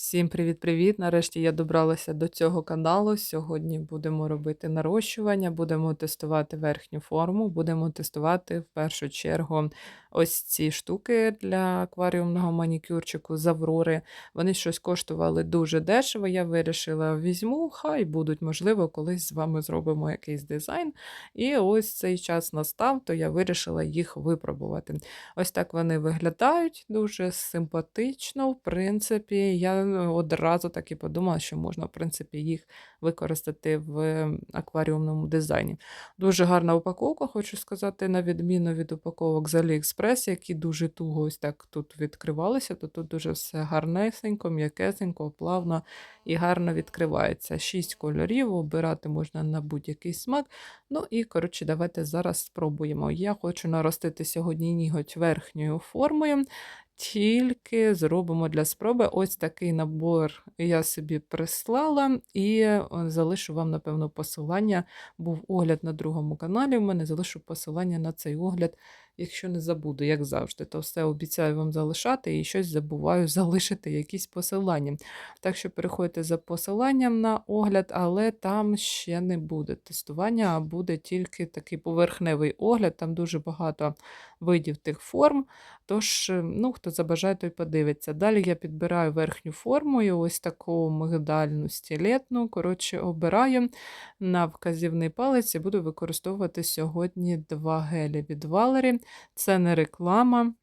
Всім привіт-привіт! Нарешті я добралася до цього каналу. Сьогодні будемо робити нарощування, будемо тестувати верхню форму, будемо тестувати в першу чергу ось ці штуки для акваріумного манікюрчику з Аврори. Вони щось коштували дуже дешево. Я вирішила візьму, хай будуть, можливо, колись з вами зробимо якийсь дизайн. І ось цей час настав, то я вирішила їх випробувати. Ось так вони виглядають дуже симпатично, в принципі. Я одразу так і подумала, що можна, в принципі, їх використати в акваріумному дизайні. Дуже гарна упаковка, хочу сказати, на відміну від упаковок з AliExpress, які дуже туго ось так тут відкривалися, то тут дуже все гарнесенько, м'якесенько, плавно і гарно відкривається. Шість кольорів, обирати можна на будь-який смак. Ну і, коротше, давайте зараз спробуємо. Я хочу наростити сьогодні ніготь верхньою формою. Тільки зробимо для спроби ось такий набор я собі прислала і е, залишу вам, напевно, посилання. Був огляд на другому каналі. У мене залишу посилання на цей огляд, якщо не забуду, як завжди. То все обіцяю вам залишати і щось забуваю залишити якісь посилання. Так що переходьте за посиланням на огляд, але там ще не буде тестування, а буде тільки такий поверхневий огляд, там дуже багато видів тих форм. Тож, е, ну, хто забажає, той подивиться. Далі я підбираю верхню форму, і ось таку мигдальну стілетну. Коротше, обираю на вказівний палець і буду використовувати сьогодні два гелі від Валері. Це не реклама.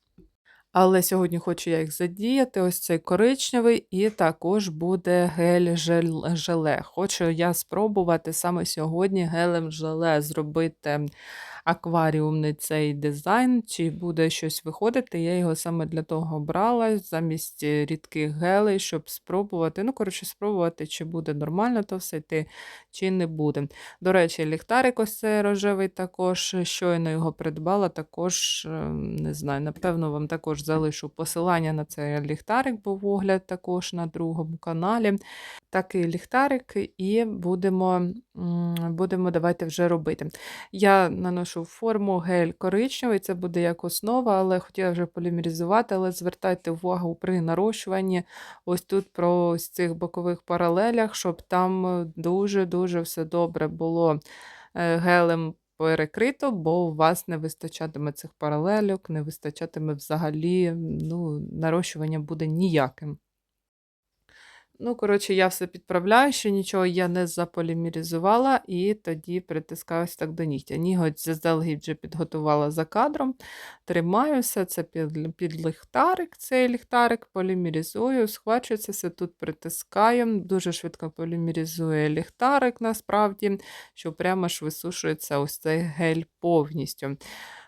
Але сьогодні хочу я їх задіяти. Ось цей коричневий, і також буде гель желе. Хочу я спробувати саме сьогодні гелем желе зробити акваріумний цей дизайн, чи буде щось виходити. Я його саме для того брала, замість рідких гелей, щоб спробувати. Ну, коротше, спробувати, чи буде нормально то все йти, чи не буде. До речі, ліхтарик ось цей рожевий також, щойно його придбала, також, е, не знаю, напевно, вам також залишу посилання на цей ліхтарик, був огляд також на другому каналі. Такий ліхтарик, і будемо будемо давайте вже робити. Я наношу форму гель коричневий, це буде як основа, але хотіла вже полімеризувати, але звертайте увагу при нарощуванні ось тут про ось цих бокових паралелях, щоб там дуже-дуже все добре було е, гелем перекрито, бо у вас не вистачатиме цих паралельок, не вистачатиме взагалі, ну, нарощування буде ніяким. Ну, коротше, я все підправляю, що нічого я не заполімеризувала, і тоді притискаюсь так до нігтя. Ніготь заздалегідь вже підготувала за кадром. Тримаю все це під під ліхтарик, цей ліхтарик полімеризую, схвачується все тут притискаю. Дуже швидко полімеризує ліхтарик, насправді, що прямо ж висушується ось цей гель повністю.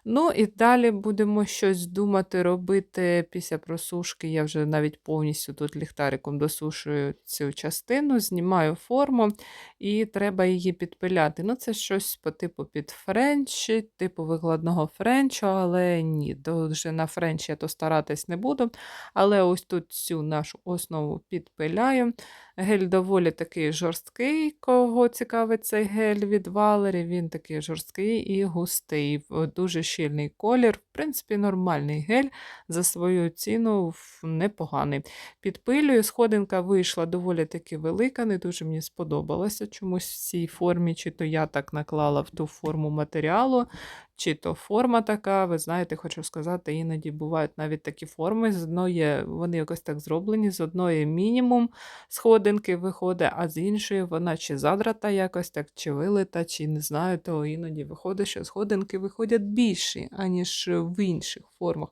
Ну і далі будемо щось думати робити після просушки. Я вже навіть повністю тут ліхтариком досушую цю частину, знімаю форму і треба її підпиляти. Ну, це щось по типу під френч, типу викладного френчу, але ні, вже на френч я то старатись не буду. Але ось тут цю нашу основу підпиляю. Гель доволі такий жорсткий, кого цікавить цей гель від Валері. Він такий жорсткий і густий, дуже щільний колір. В принципі, нормальний гель за свою ціну непоганий. Підпилюю, сходинка вийшла доволі таки велика, не дуже мені сподобалася чомусь в цій формі, чи то я так наклала в ту форму матеріалу, чи то форма така, ви знаєте, хочу сказати, іноді бувають навіть такі форми. З одної вони якось так зроблені, з одної мінімум сходинки виходить, а з іншої вона чи задрата якось так, чи вилита, чи не знаю, то іноді виходить, що сходинки виходять більші, аніж в інших формах.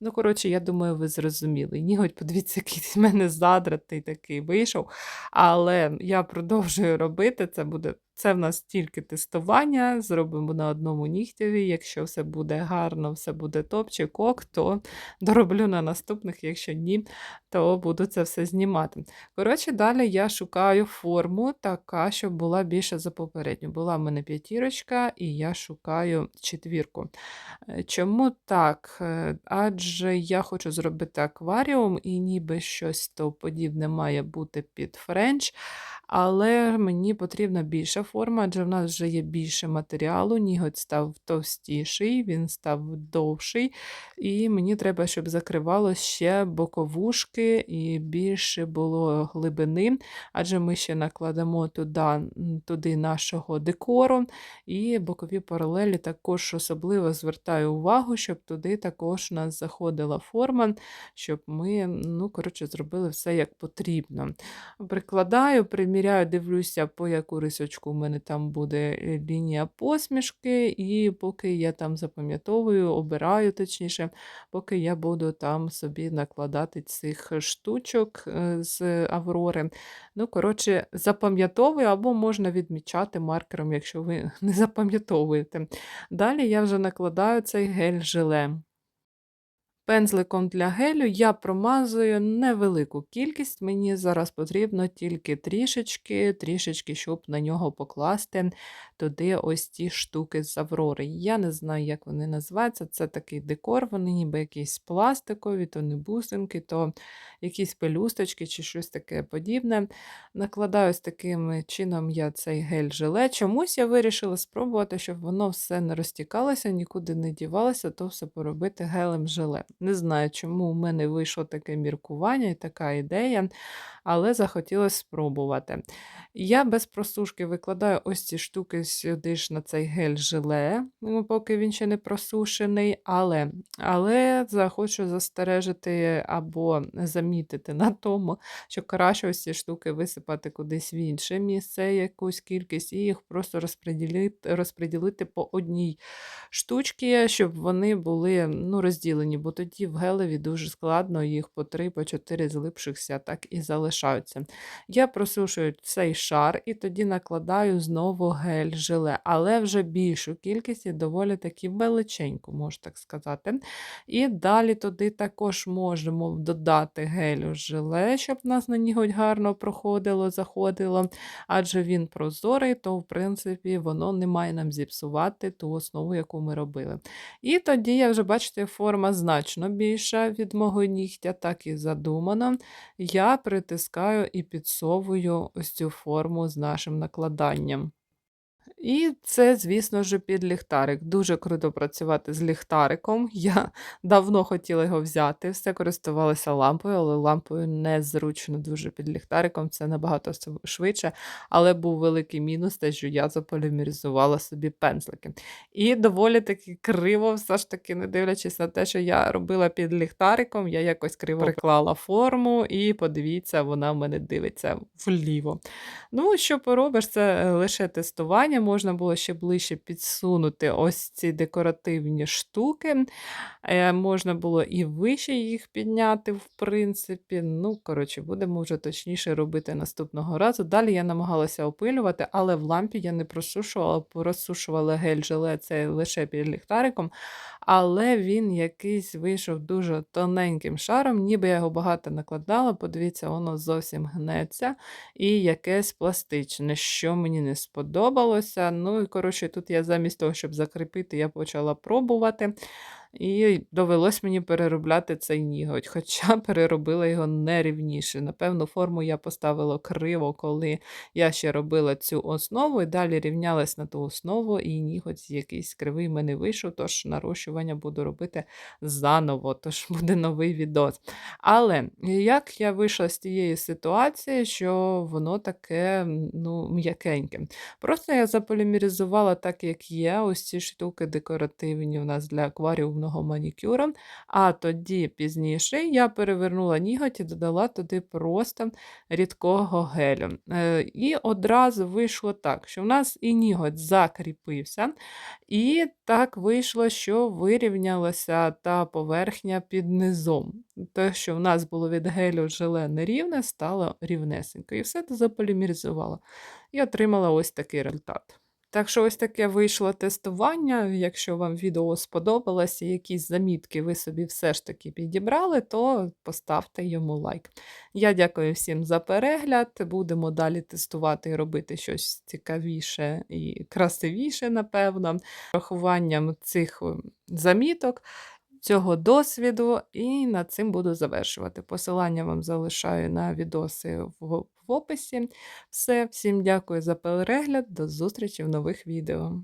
Ну, коротше, я думаю, ви зрозуміли. Ніготь, подивіться, який з мене задратий такий вийшов. Але я продовжую робити, це буде це в нас тільки тестування, зробимо на одному нігтєві. Якщо все буде гарно, все буде топчик, ок, то дороблю на наступних, якщо ні, то буду це все знімати. Коротше, далі я шукаю форму, така, щоб була більше за попередню. Була в мене п'ятірочка, і я шукаю четвірку. Е, чому так? Е, адже я хочу зробити акваріум, і ніби щось то подібне має бути під френч. Але мені потрібна більша форма, адже в нас вже є більше матеріалу, ніготь став товстіший, він став довший, і мені треба, щоб закривало ще боковушки і більше було глибини, адже ми ще накладемо туди, туди нашого декору, і бокові паралелі також особливо звертаю увагу, щоб туди також у нас заходила форма, щоб ми, ну, коротше, зробили все як потрібно. Прикладаю, приміряю, дивлюся, по яку рисочку мене там буде е, лінія посмішки, і поки я там запам'ятовую, обираю точніше, поки я буду там собі накладати цих штучок е, з Аврори. Ну, коротше, запам'ятовую або можна відмічати маркером, якщо ви не запам'ятовуєте. Далі я вже накладаю цей гель-желе. Пензликом для гелю я промазую невелику кількість, мені зараз потрібно тільки трішечки, трішечки, щоб на нього покласти туди ось ті штуки з Аврори. Я не знаю, як вони називаються. Це такий декор, вони ніби якісь пластикові, то не бусинки, то якісь пелюсточки чи щось таке подібне. Накладаю з таким чином я цей гель-желе. Чомусь я вирішила спробувати, щоб воно все не розтікалося, нікуди не дівалося, то все поробити гелем-желе. Не знаю, чому у мене вийшло таке міркування і така ідея, але захотілося спробувати. Я без просушки викладаю ось ці штуки сюди ж на цей гель-желе, ну, поки він ще не просушений, але але захочу застережити або замітити на тому, що краще ось ці штуки висипати кудись в інше місце, якусь кількість, і їх просто розподілити, розподілити по одній штучці, щоб вони були ну, розділені, бо тоді в гелеві дуже складно їх по 3-4 по злипшихся так і залишаються. Я просушую цей шар і тоді накладаю знову гель-желе, але вже більшу кількість і доволі таки величеньку, можу так сказати. І далі туди також можемо додати гелю желе, щоб нас на ніготь гарно проходило, заходило, адже він прозорий, то, в принципі, воно не має нам зіпсувати ту основу, яку ми робили. І тоді, я вже, бачите, форма значно більша від мого нігтя, так і задумано. Я притискаю і підсовую ось цю форму з нашим накладанням. І це, звісно ж, під ліхтарик. Дуже круто працювати з ліхтариком. Я давно хотіла його взяти, все користувалася лампою, але лампою незручно дуже під ліхтариком, це набагато швидше. Але був великий мінус, те, що я заполімеризувала собі пензлики. І доволі таки криво, все ж таки, не дивлячись на те, що я робила під ліхтариком, я якось криво приклала форму, і подивіться, вона в мене дивиться вліво. Ну, що поробиш, це лише тестування можна було ще ближче підсунути ось ці декоративні штуки. Е, можна було і вище їх підняти, в принципі. Ну, коротше, будемо вже точніше робити наступного разу. Далі я намагалася опилювати, але в лампі я не просушувала, просушувала гель-желе це лише під ліхтариком. Але він якийсь вийшов дуже тоненьким шаром, ніби я його багато накладала. Подивіться, воно зовсім гнеться і якесь пластичне, що мені не сподобалося Ну і коротше, тут я замість того, щоб закріпити, я почала пробувати. І довелось мені переробляти цей ніготь, хоча переробила його нерівніше. Напевно, форму я поставила криво, коли я ще робила цю основу, і далі рівнялась на ту основу, і ніготь якийсь кривий мене вийшов, тож нарощування буду робити заново, тож буде новий відос. Але як я вийшла з тієї ситуації, що воно таке ну, м'якеньке. Просто я заполімеризувала так, як є. Ось ці штуки декоративні у нас для акваріумного повного манікюра. А тоді пізніше я перевернула ніготь і додала туди просто рідкого гелю. Е, і одразу вийшло так, що в нас і ніготь закріпився, і так вийшло, що вирівнялася та поверхня під низом. Те, що в нас було від гелю желе нерівне, стало рівнесенько. І все це заполімеризувало. І отримала ось такий результат. Так що ось таке вийшло тестування. Якщо вам відео сподобалось і якісь замітки ви собі все ж таки підібрали, то поставте йому лайк. Я дякую всім за перегляд. Будемо далі тестувати і робити щось цікавіше і красивіше, напевно, рахуванням цих заміток. Цього досвіду, і над цим буду завершувати. Посилання вам залишаю на відоси в в описі. Все, всім дякую за перегляд, до зустрічі в нових відео.